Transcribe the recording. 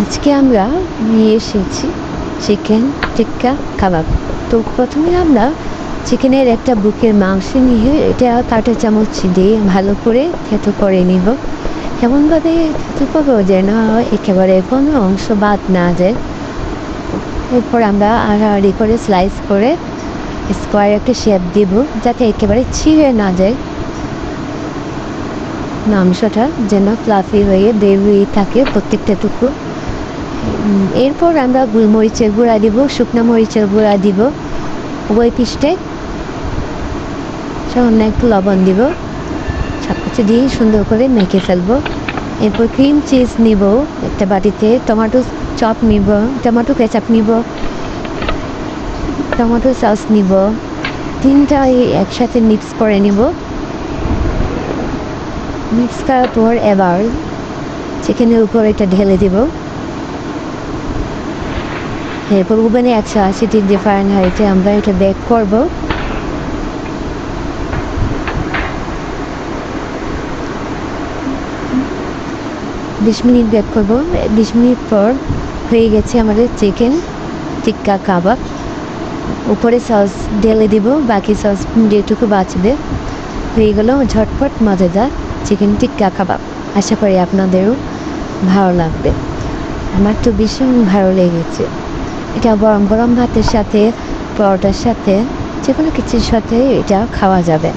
আজকে আমরা নিয়ে এসেছি চিকেন টিক্কা কাবাব। তো প্রথমে আমরা চিকেনের একটা বুকের মাংস নিয়ে এটা কাঁটা চামচ দিয়ে ভালো করে থেতো করে নিব। এমনভাবে থেতো করব যেন একেবারে কোনো অংশ বাদ না যায়। এরপর আমরা আড়াআড়ি করে স্লাইস করে স্কোয়ার একটা শেপ দিব যাতে একেবারে ছিঁড়ে না যায়। মাংসটা যেন ফ্লাফি হয়ে বের থাকে প্রত্যেকটা টুকু উম, এরপর আমরা গোলমরিচের গুঁড়া দিব, শুকনো মরিচের গুঁড়া দিব ওই পিসটায় সামান্য একটু লবণ দিব। সব কিছু দিয়ে সুন্দর করে মেখে ফেলব। এরপর ক্রিম চিজ নিব, একটা বাটিতে টমেটো চপ নিব টমেটো কেচাপ নিব টমেটো সস নিব তিনটা একসাথে মিক্স করে নিব। মিক্স করার পর এবার চিকেনের উপর এটা ঢেলে দিব। এরপর ওভেনে একশো আশি ডিগ্রি ফারেনহাইটে আমরা এটা বেক করব। বিশ মিনিট বেক করব। বিশ মিনিট পর হয়ে গেছে আমাদের চিকেন টিক্কা কাবাব উপরে সস ঢেলে দিব, বাকি সস যেটুকু বাঁচবে। হয়ে গেল ঝটপট মজাদার চিকেন টিক্কা কাবাব আশা করি আপনাদেরও ভালো লাগবে। আমার তো ভীষণ ভালো লেগেছে। এটা গরম গরম ভাতের সাথে পরোটার সাথে যে কোনো কিছুর সাথে এটা খাওয়া যাবে।